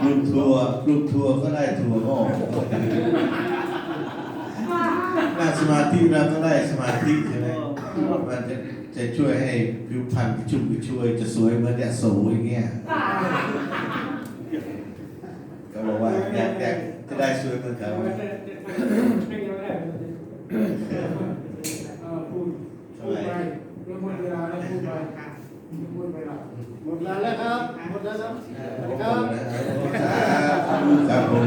กลุ่มทัวร์กลุ่มทัวร์ก็ได้ทัวร์โอกนั่งสมาธิเราก็ได้สมาธิใช่ไหมมันจะจะช่วยให้ผิวพรรณกระชุ่มกระชวยจะสวยเหมือนแดดโสอย่างเงี้ยก็บอกว่าอยากอยากจะได้สวยเหมือนเขา ไม่ได้ไม่ยังไม่ได้เออพูดพูดไปเรื่องหมดเวลาแล้วพูดไปพูดไปละ หมดแล้วครับ หมดแล้วครับครับผม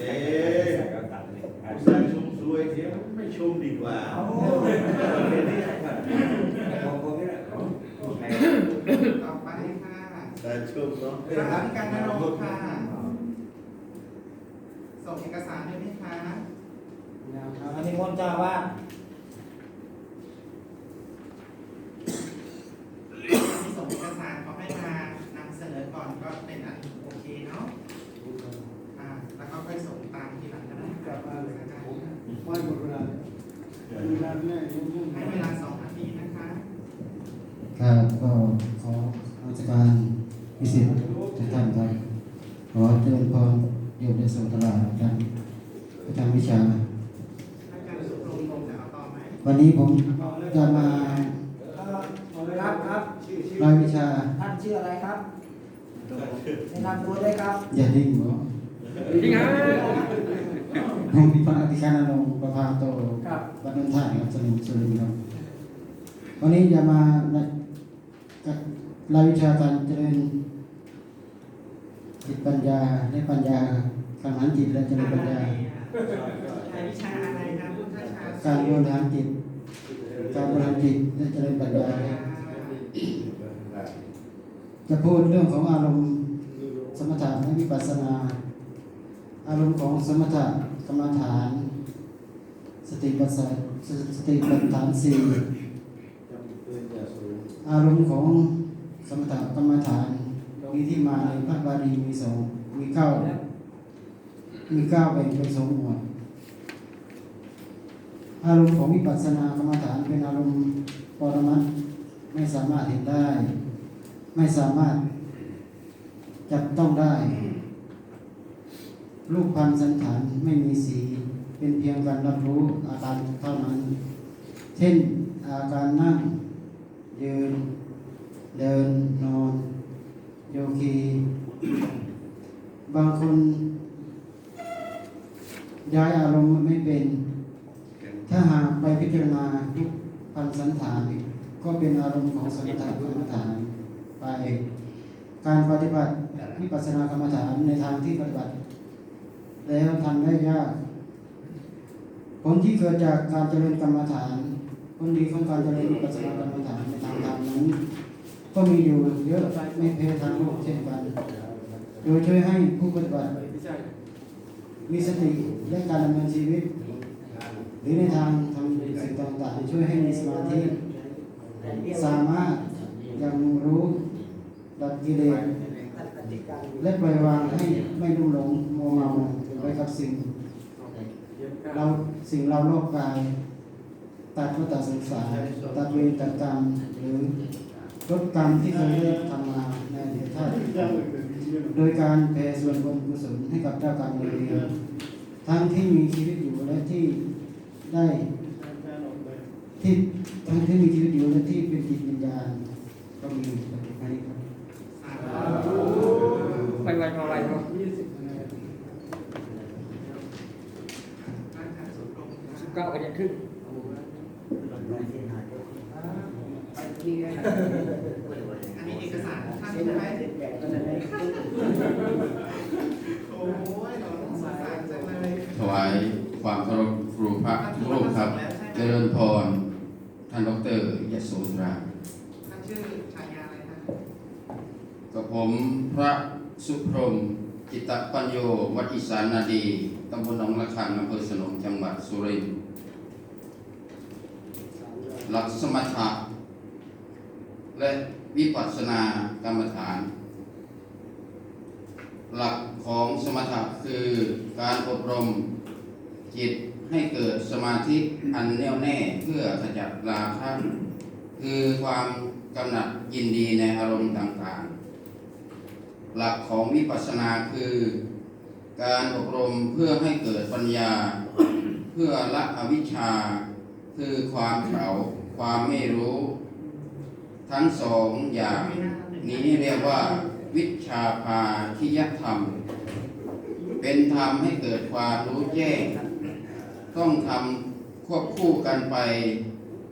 เอ๊ะสร้างชมสวยเดี๋ยไม่ชมดีกว่าต่อไปค่ะการชมเนาะสถานการณ์นรงค์ค่ะ ส่งเอกสารด้วยไหมคะ อันนี้มนต์เจ้าว่าที่ส่งเอกสารเขาให้มานำเสนอก่อนก็เป็นอันโอเคเนาะอ่าแล้วก็ค่อยส่งตามทีหลังก็ได้กลับมาเลยให้ไม่หมดเวลาเวลาแน่ยุ่งยุ่งเวลาสองนาทีนะคะครับก็ขอราชการพิเศษทุกท่านครับขอเจริญพรโยมในสงฆ์ตลาดกันประจำวิชาอาจารย์สุรพงศ์จะเอาต่อไหม วันนี้ผมจะมาครับครับรายวิชา ท่านชื่ออะไรครับแนะนำตัวด้วยครับอย่าดิ้งหรอจริงฮะผมพิพัฒน์อธิการนรงค์ประภาโตครับบันเทิงท่าครับสนุนสุรินทร์ครับ วันนี้จะมาในรายวิชาการเจริญจิตปัญญาและปัญญาการหันจิตและเจริญปัญญาในวิชาอะไรนะพุทธชา การบริหารจิต การบริหารจิตและเจริญปัญญาจะพูดเรื่องของอารมณ์สมถะและวิปัสสนา อารมณ์ของสมถะกรรมฐาน สติปัฏฐานสติปัฏฐานสี่อารมณ์ของสมถะกรรมฐานมีที่มาในพระบาลีมีสองมีเก้ามีเก้าแบ่งเป็นสองหมวด อารมณ์ของวิปัสสนากรรมฐานเป็นอารมณ์ปรมัตถ์ไม่สามารถเห็นได้ ไม่สามารถจับต้องได้ รูปพันสันฐานไม่มีสีเป็นเพียงการรับรู้อาการเท่านั้น เช่นอาการนั่ง ยืน เดินนอน โยคี บางคนย้ายอารมณ์ไม่เป็น ถ้าหากไปพิจารณาทุกพันสันฐานก็เป็นอารมณ์ของสมถะกรรมฐานไปการปฏิบัติวิปัสสนากรรมฐานในทางที่ปฏิบัติ แล้วทำได้ยากผลที่เกิดจากการเจริญกรรมฐานผลดีของการเจริญวิปัสสนากรรมฐานในทางธรรมนั้น ก็มีอยู่เยอะไม่แพ้ทางโลกเช่นกันโดยช่วยให้ผู้ปฏิบัติมีสติและการดำเนินชีวิต หรือในทางทำสิ่งต่างๆช่วยให้มีสมาธิสามารถยังรู้ดับกิเลสและปล่อยวางให้ไม่ลุ่มหลงมัวเมาไปกับสิ่ง เราสิ่งเราโลกกายตัดวัฏสงสารตัดเวรตัดกรรมหรือลดกรรมที่เคยได้ทำมาในอดีตชาติโดยการแผ่ส่วนบุญกุศลให้กับเจ้ากรรมนายเวรทั้งที่มีชีวิตอยู่และที่ ได้ที่ทั้งที่มีชีวิตอยู่และที่เป็นจิตวิญญาณก็มีปฏิภาณครับไปไวมาไวครับยี่สิบคะแนนอาจารย์สุรพงศ์สิบเก้าคะแนนครึ่งอันนี้เอกสารท่านใช่ไหมโอ้ยเราต้องสงสารจังเลยถวายความเคารพครู พระทุกรูปครับ เจริญพร ท่านดรยโสธราท่านชื่อชายาอะไรนะกับผมพระสุพรมจิตตปัญโยวัดอีสานนาดี ตำบลหนองระคังอำเภอสนมจังหวัดสุรินทร์หลักสมถะและวิปัสสนากรรมฐาน หลักของสมถะคือการอบรมจิต ให้เกิดสมาธิอันแน่วแน่เพื่อขจัดราคะคือความกำหนัดยินดีในอารมณ์ต่างๆ หลักของวิปัสสนาคือ การอบรมเพื่อให้เกิดปัญญา เพื่อละอวิชชา คือความเฉาความไม่รู้ ทั้งสองอย่าง นี้เรียกว่า วิชาภาคิยธรรม เป็นธรรมให้เกิดความรู้แจ้ง ต้องทำควบคู่กันไป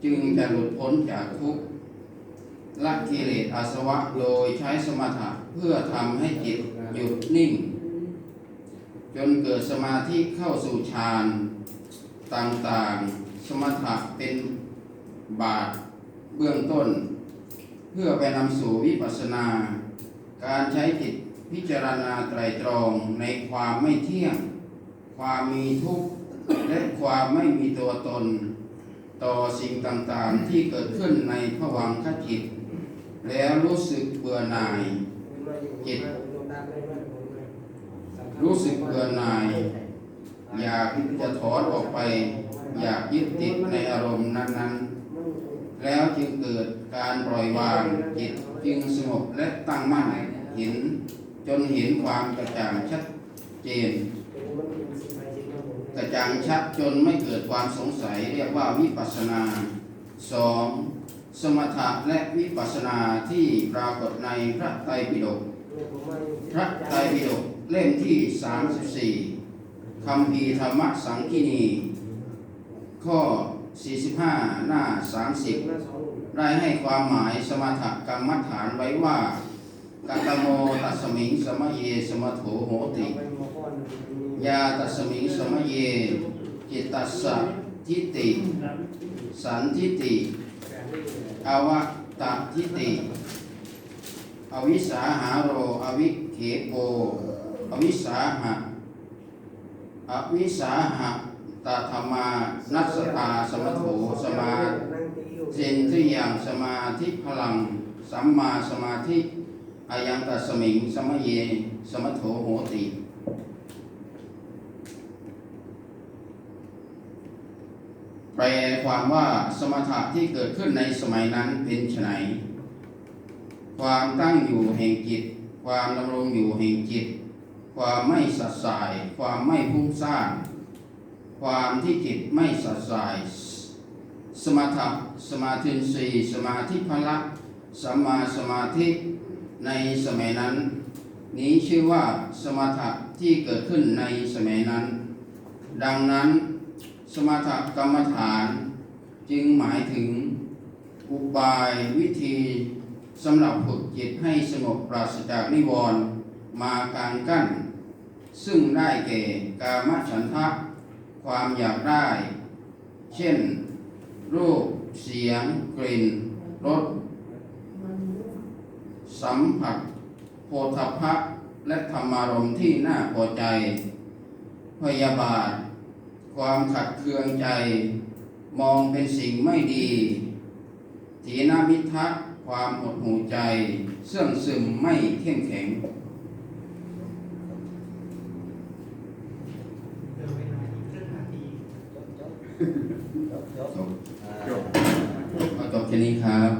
จึงจะหลุดพ้นจากทุกข์ละกิเลสอาสวะโดยใช้สมถะเพื่อทำให้จิตหยุดนิ่ง จนเกิดสมาธิเข้าสู่ฌานต่างๆ สมถะเป็นบาทเบื้องต้น เพื่อไปนำสู่วิปัสสนา การใช้จิตพิจารณาไตรตรองในความไม่เที่ยง ความมีทุกข์ และความไม่มีตัวตน ต่อสิ่งต่างๆที่เกิดขึ้นในภวังคจิต แล้วรู้สึกเบื่อหน่ายจิต รู้สึกเบื่อหน่าย อยากจะถอนออกไป อยากยึดติดในอารมณ์นั้นๆ แล้วจึงเกิดการปล่อยวางจิตจึงสงบและตั้งมั่นเห็นจนเห็นความกระจ่างชัดเจน จ่างชัดจนไม่เกิดความสงสัยเรียกว่าวิปัสนาสองสมถะและวิปัสนาที่ปรากฏในพระไตรปิฎกพระไตรปิฎกเล่มที่ 34คำพีธรรมสังคีนีข้อ 45 หน้า 30 ได้ให้ความหมายสมถกรรมฐานไว้ว่ากัตโมตัสมิงสมเยสมโถโหติ ยาตัสมิงสมเยจิตตัสสะทิฏฐิสันทิฏฐิอวตะทิฏฐิอวิสาหาโร อวิเขโกอวิสาหะอวิสาหะตาธรรมานัสตาสมโถสมาเจนทริยังสมาธิพลัง สัมมาสมาธิอายังตัสมิงสมเย สมโถโหติ แปลความว่าสมถะที่เกิดขึ้นในสมัยนั้นเป็นไนความตั้งอยู่แห่งจิต ความดำรงอยู่แห่งจิต ความไม่สัดสาย ความไม่พุ่งสร้าง ความที่จิตไม่สัดสาย สมถะสมาธิสีสมาธิพละสัมมาสมาธิในสมัยนั้น นี้ชื่อว่าสมถะที่เกิดขึ้นในสมัยนั้น ดังนั้น สมถกรรมฐานจึงหมายถึงอุบายวิธีสำหรับฝึกจิตให้สงบปราศจากนิวรณ์มากางกั้น ซึ่งได้แก่กามฉันทะความอยากได้ เช่น รูป เสียง กลิ่นรสสัมผัสโพธพะและธรรมารมณ์ที่น่าพอใจ พยาบาท ความขัดเคืองใจ มองเป็นสิ่งไม่ดี ถีนามิทักความหดหูใจ เสื่อมซึมไม่เข้มแข็งเดินเวลาอีกครึ่งนาทีจบก็จบแค่นี้ครับ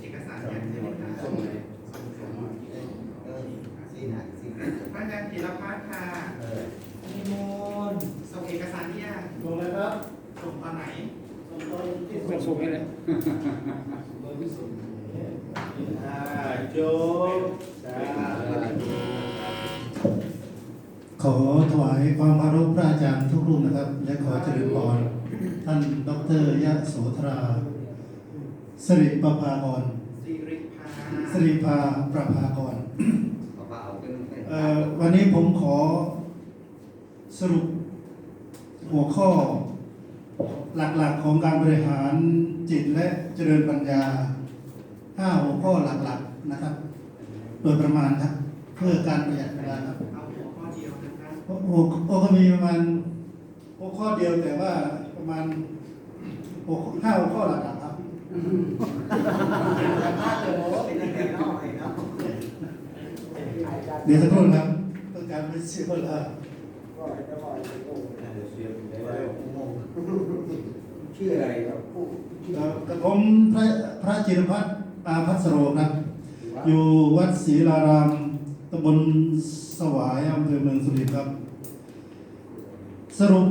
เอกสารอย่างเดียวนะ ส่งเลย พระอาจารย์ธีรพัฒน์ค่ะ นิมนต์ ส่งเอกสารที่ยัง ลงเลยครับ ส่งตอนไหน ส่งส่งให้เลย อ่าโจบสาธุ ข อถวายความเคารพพระอาจารย์ทุกรูปนะครับ และขอเจริญพรท่านดรยะโสธราสิริประภากรสิริพาสิริภาประภากรวันนี้ผมขอสรุปหัวข้อหลักๆของการบริหารจิตและเจริญปัญญาห้าหัวข้อหลักๆนะครับ โดยประมาณครับ เพื่อการประหยัดเวลาครับ เอาหัวข้อเดี ยวนะครับโอ้โหโอ้ก็มีประมาณหัวข้อเดียวแต่ว่าประมาณหกห้าหัวข้อหลักๆครับเดี๋ยวสักครู่นะครับต้องการเป็นเสียเวลาชื่ออะไรครับผู้เอ่อกับผมพระพระจิรพัฒน์อาพัสโรครับ อยู่วัดศรีลาราม ตำบลสวายอำเภอเมืองสุรินทร์ครับ สรุป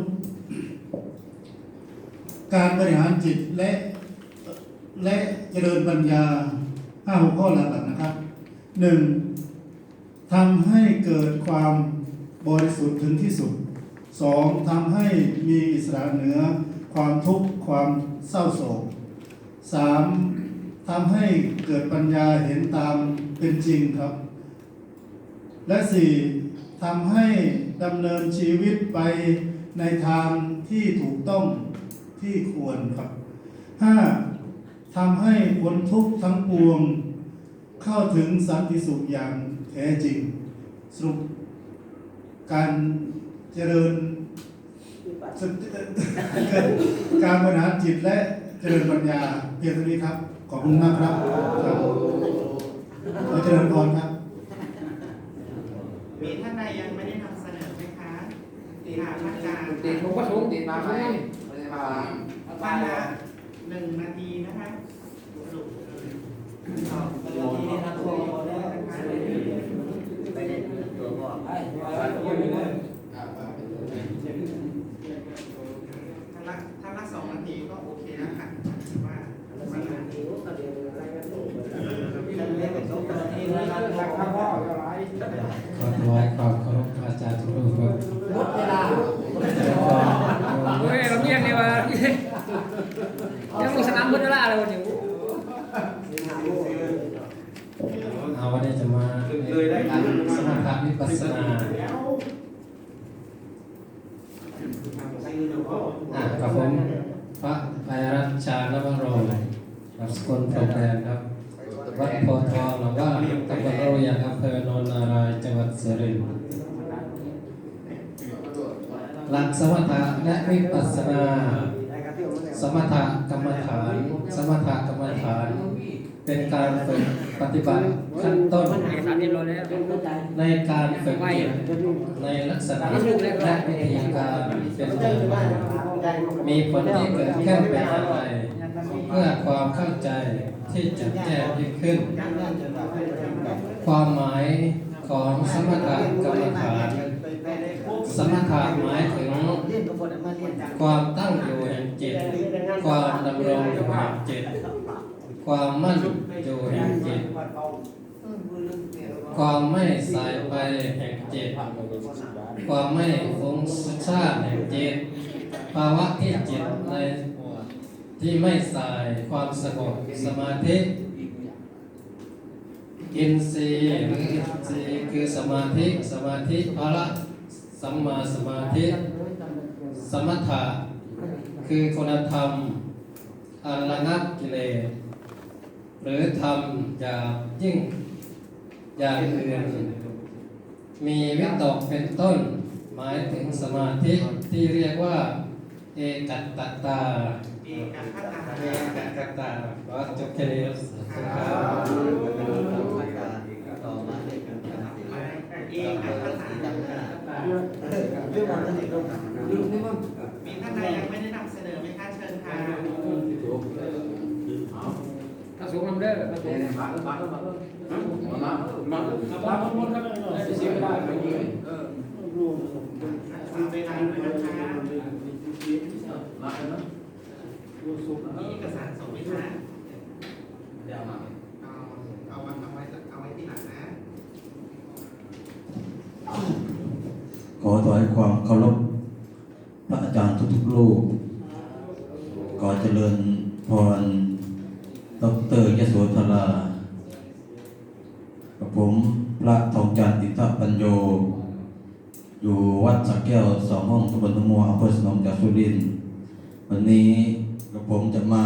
การบริหารจิตและและเจริญปัญญาห้าหัวข้อหลักๆนะครับหนึ่งทำให้เกิดความบริสุทธิ์ถึงที่สุดสองทำให้มีอิสระเหนือความทุกข์ความเศร้าโศกสามทำให้เกิดปัญญาเห็นตามเป็นจริงครับ และสี่ทำให้ดำเนินชีวิตไปในทางที่ถูกต้องที่ควรครับห้าทำให้พ้นทุกข์ทั้งปวง เข้าถึงสันติสุขอย่างแท้จริง สรุปการเจริญการบริหารจิตและเจริญปัญญาเพียงเท่านี้ครับ ขอบคุณมากครับครับขอเจริญพรครับมีท่าน ใดยังไม่ได้นำเสนอไหมคะถามอาจารย์ติดผมก็สูงติดมาไหมไม่ได้มาท่านละหนึ่งนาทีนะคะสรุปสองนาทีนะคะตัวนะคะ ไม่ได้ตัวก็ไอ้ ท่านละท่านละสองนาทีก็โอเคแล้วค่ะว่าวันนั้น ข้าวพ่ออะไร ขอถวายความเคารพพระอาจารย์ทุกรูปครับ หมดเวลา เฮ้ยเราเงียบดีว่ายังมีสนามบนเวลาเลยวันนี้ เอาวันนี้จะมาสมาธิวิปัสสนาอะกับผมพระภัยรัตน์ชาณวโรรับสกุลโปรแกรมครับ วัดโพธิ์ทองหรือว่าตำบลโรยางอำเภอโนนารายจังหวัดสุรินทร์หลักสมถะและวิปัสสนา สมถกรรมฐาน สมถกรรมฐาน เป็นการฝึกปฏิบัติขั้นต้น ในการฝึกจิตในลักษณะและวิธีการเป็นอย่างไรมีผลที่เกิดขึ้นเป็นอะไรเพื่อความเข้าใจที่จะแจ้งยิ่งขึ้น ความหมายของสมถะกรรมฐานสมถะหมายถึงความตั้งอยู่แห่งจิต ความดำรงอยู่แห่งจิต ความมั่นอยู่แห่งจิต ความไม่สายไปแห่งจิต ความไม่ฟุ้งซ่านแห่งจิต ภาวะที่จิตในที่ไม่สายความสงบสมาธิ อินทรีย์หรืออินทรีย์คือสมาธิสมาธิพละสัมมาสมาธิ สมถะคือคุณธรรมอันระงับกิเลสหรือทำอย่างยิ่งอย่างอื่นมีวิตกเป็นต้น หมายถึงสมาธิที่เรียกว่า เอกัตตตาเอกพัฒนาเอกัตตตาขอจบแค่นี้ครับ เอกพัฒ นามีท่านใดยังไม่ได้นำเสนอไหมคะเชิญค่ะถ้าสูงลำเด้อถ้าสูงมามามามามาถ้าทั้งหมดก็ได้เสียไม่ได้ไม่ยิงรักษาเวลาด้วยนะคะมาเนาะมีเอกสารส่งไหมคะเดี๋ยวมาเอาเอาวันเอาไว้เอาไว้ที่หลังนะข อถวายความเคารพพระอาจารย์ทุกๆรูปขอเจริญพรดอกเตอรยโสธรากับผมพระทองจันทร์ติตปัญโย อยู่วัดสักแก้วสองห้องตำบลตะมัวอำเภอสนมจากสุรินทร์วันนี้กับผมจะมา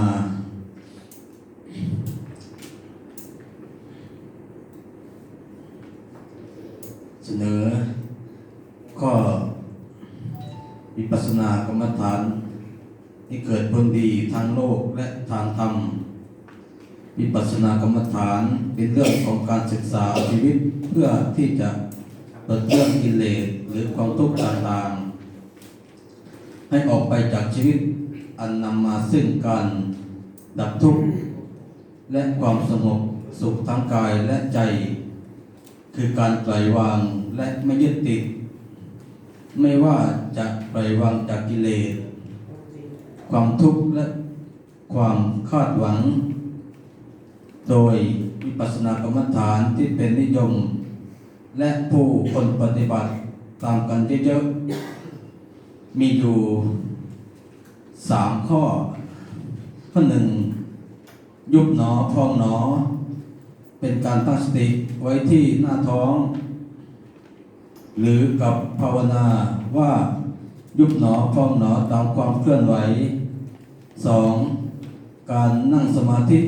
เสนอ นากรรมฐาน ที่เกิดผลดีทางโลกและทางธรรมวิปัสสนากรรมฐานเป็นเรื่องของการศึกษาชีวิตเพื่อที่จะเปิดเรื่องกิเลสหรือความทุกข์ต่างๆ ให้ออกไปจากชีวิตอันนำมาซึ่งการดับทุกข์และความสงบสุขทั้งกายและใจ คือการปล่อยวางและไม่ยึดติด ไม่ว่าจะปล่อยวางจากกิเลส ความทุกข์และความคาดหวัง โดยวิปัสสนากรรมฐานที่เป็นนิยม และผู้คนปฏิบัติตามกันเยอะๆมีอยู่สามข้อ ข้อหนึ่ง ยุบหนอพองหนอ เป็นการตั้งสติไว้ที่หน้าท้อง หรือกับภาวนาว่ายุบหนอพองหนอตามความเคลื่อนไหวสองการนั่งสมาธิ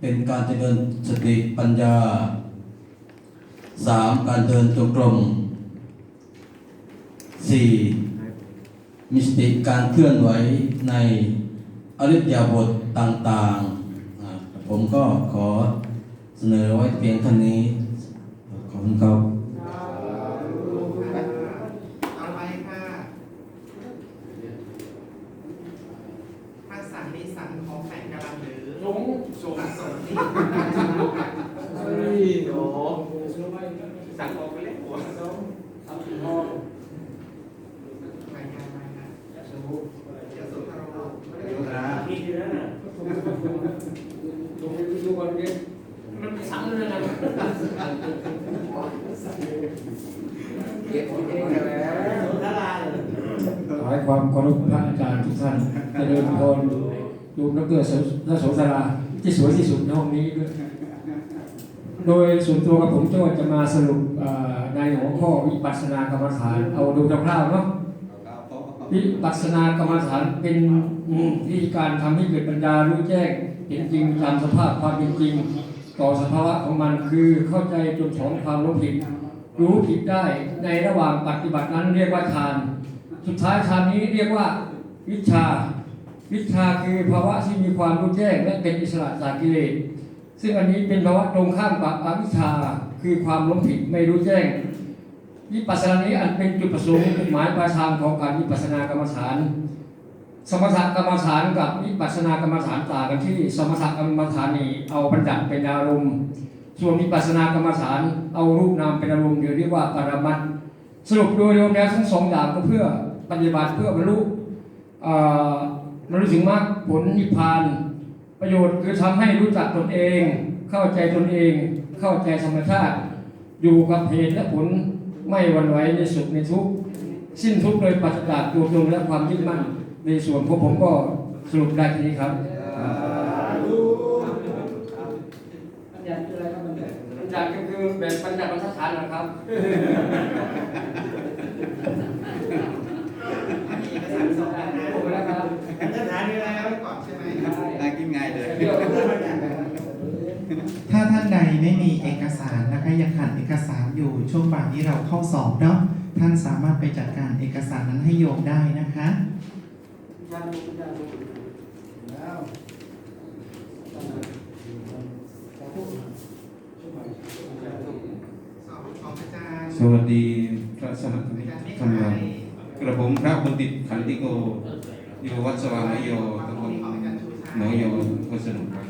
เป็นการเจริญสติปัญญาสามการเดินจงกรมสี่มีสติการเคลื่อนไหวในอริยบทต่างๆ ผมก็ขอเสนอไว้เพียงเท่านี้ ขอบคุณครับ ต่อไปค่ะภาษานิสันของแฝงกำลังหรือ สง สงสนที่ เฮ้ยโอ้ สงไป สั่งออกไปแล้วหัว สงทำถึงห้อง รายงานมาค่ะ สง เดี๋ยวสุดท้ายเรา นี่คือนั่นน่ะสงสงไปดูก่อนเด็กมันไม่ซ้ำเลยนะ เก็บเองแล้ว ขอให้ ความเคารพพระอาจารย์ทุกท่านเจริญพรดูนักเกิดพระโสสราที่สวยที่สุดในห้องนี้ด้วย โดยส่วนตัวกับผมจะจะมาสรุปเอ่อในหัวข้อวิปัสสนากรรมฐาน เอาดูคร่าวๆเนาะวิปัสสนากรรมฐานเป็นวิธีการทำให้เกิดปัญญารู้แจ้งเห็นจริงตามสภาพความเป็นจริง ต่อสภาวะของมันคือเข้าใจจุดของความรู้ผิด รู้ผิดได้ในระหว่างปฏิบัตินั้นเรียกว่าฌาน สุดท้ายฌานนี้เรียกว่า วิชา วิชาคือภาวะที่มีความรู้แจ้งและเป็นอิสระจากกิเลสซึ่งอันนี้เป็นภาวะตรงข้ามกับอวิชชาคือความหลงผิดไม่รู้แจ้งวิปัสสนานี้อันเป็นจุดประสงค์จุดหมายปลายทางของการวิปัสสนากรรมฐาน สมถกรรมฐานกับวิปัสสนากรรมฐานต่างกันที่สมถกรรมฐานนี้เอาบัญญัติเป็นอารมณ์ส่วนวิปัสสนากรรมฐานเอารูปนามเป็นอารมณ์หรือเรียกว่าปรมัตสรุปโดยรวมแล้วทั้งสองอย่างก็เพื่อ ปฏิบัติเพื่อบรรลุเอ่อบรรลุถึงมรรคผลนิพพาน ประโยชน์คือทำให้รู้จักตนเอง เข้าใจตนเอง เข้าใจธรรมชาติ อยู่กับเหตุและผลไม่หวั่นไหวในสุขในทุกข์สิ้นทุกข์โดยปราศจากตัวตนและความยึดมั่น ในส่วนของผมก็สรุปได้ทีนี้ครับปัญญาคืออะไรครับมันเนี่ยปัญญาก็คือแบบปัญญาบรรทัดฐานนะครับ อันนี้เอกสารส่งแล้วนะผมแล้วครับเอกสารนี่อะไรไว้ก่อนใช่ไหมน่ากินง่ายเลยเดี๋ยวถ้าท่านใดไม่มีเอกสารนะคะยังขาดเอกสารอยู่ช่วงบ่ายนี้เราเข้าสอบเนาะท่านสามารถไปจัดการเอกสารนั้นให้โยมได้นะคะแล้วสอบของอาจารย์สวัสดีพระสหอามิกจารย์ไม่ท่านใช่เรากระผมพระบัณฑิตขันติโก อยู่วัดสว่างอโยตำบลหนองโยอำเภอสนุกครับ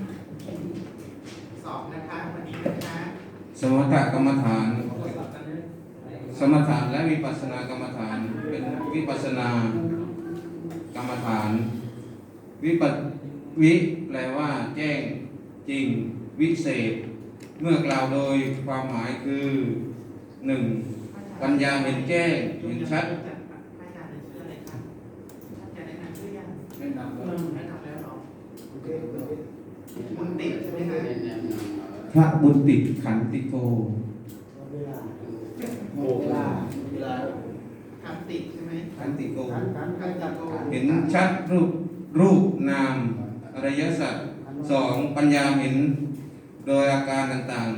สอบนะคะวันนี้นะคะสมถกรรมฐาน สมถะและวิปัสสนากรรมฐาน เป็นวิปัสสนากรรมฐาน วิปัสวิแปลว่าแจ้งจริงวิเศษ เมื่อกล่าวโดยความหมายคือหนึ่งปัญญาเห็นแจ้งเห็นชัด แนะนำแล้วเนาะมุนติดใช่ไหมคะพระบุญติดขันติโกเวลาโอ้เวลาเวลาคำติใช่ไหมขันติโกการการกเห็นชัดรูปรูปนามอริยสัจสองปัญญาเห็นโดยอาการต่าง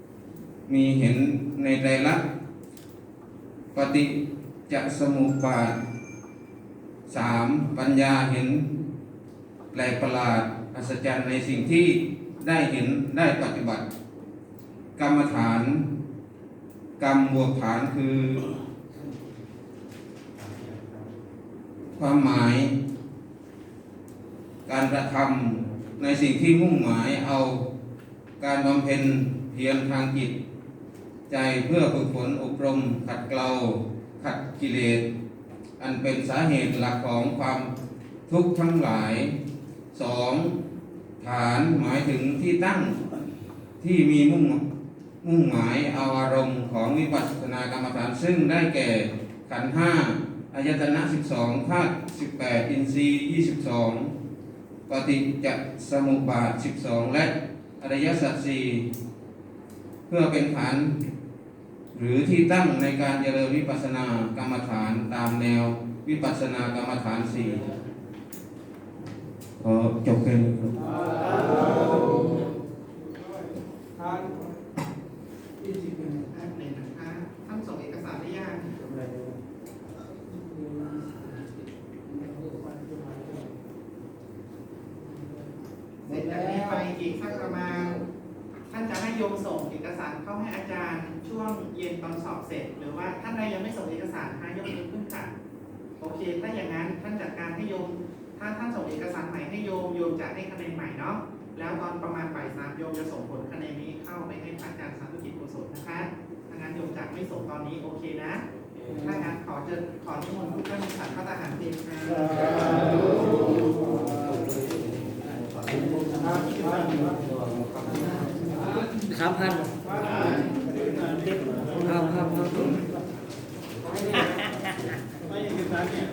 ๆ มีเห็นในไตรลักปฏิจจสมุปบาท สามปัญญาเห็นแปลกประหลาดอัศจรรย์ในสิ่งที่ได้เห็นได้ปฏิบัติ กรรมฐาน กรรมบวกฐานคือ ความหมาย การกระทำในสิ่งที่มุ่งหมายเอาการบำเพ็ญเพียรทางจิต ใจเพื่อฝึกฝนอบรมขัดเกลาขัดกิเลส อันเป็นสาเหตุหลักของความทุกข์ทั้งหลายสองฐานหมายถึงที่ตั้งที่มีมุ่งมุ่งหมายเอาอารมณ์ของวิปัสสนากรรมฐานซึ่งได้แก่ขันธ์ห้าอายตนะสิบสองธาตุสิบแปดอินทรีย์ยี่สิบสองปฏิจจสมุปบาทสิบสองและอริยสัจสี่เพื่อเป็นฐาน หรือที่ตั้งในการเจริญวิปัสสนากรรมฐานามแนววิปัสสนากรรมฐานสี่ขอจบแค่นี้ครับทานยี่สิบเป็นท่านหนึ่งนะคะท่านส่งเอกสารได้ยังเสร็จจากนี้ไปอีกสักประมาณ ท่านจะให้โยมส่งเอกสารเข้าให้อาจารย์ช่วงเย็นตอนสอบเสร็จ หรือว่าท่านใดยังไม่ส่งเอกสารให้ยกมือขึ้นค่ะโอเค ถ้าอย่างนั้นท่านจัดการให้โยม ถ้าท่านส่งเอกสารใหม่ให้โยมโยมจะให้คะแนนใหม่เนาะแล้วตอนประมาณบ่ายสามโยมจะส่งผลคะแนนนี้เข้าไปให้พระอาจารย์สาธุกิจกุศลนะคะถ้างั้นโยมจะไม่ส่งตอนนี้โอเคนะถ้างั้นขอเชิญขอนิมนต์ทุกท่านฉันพระทหารเพลค่ะครับ พันครับครับครับ ไม่เอกสารเนี่ย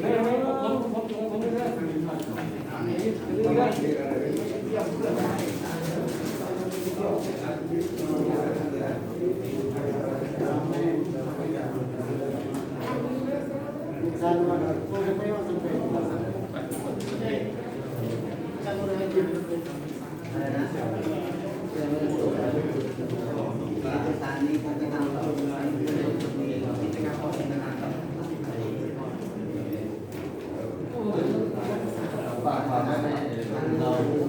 ไม่ไม่ผมผมผมผมไม่ได้ ฝากความไม่เรา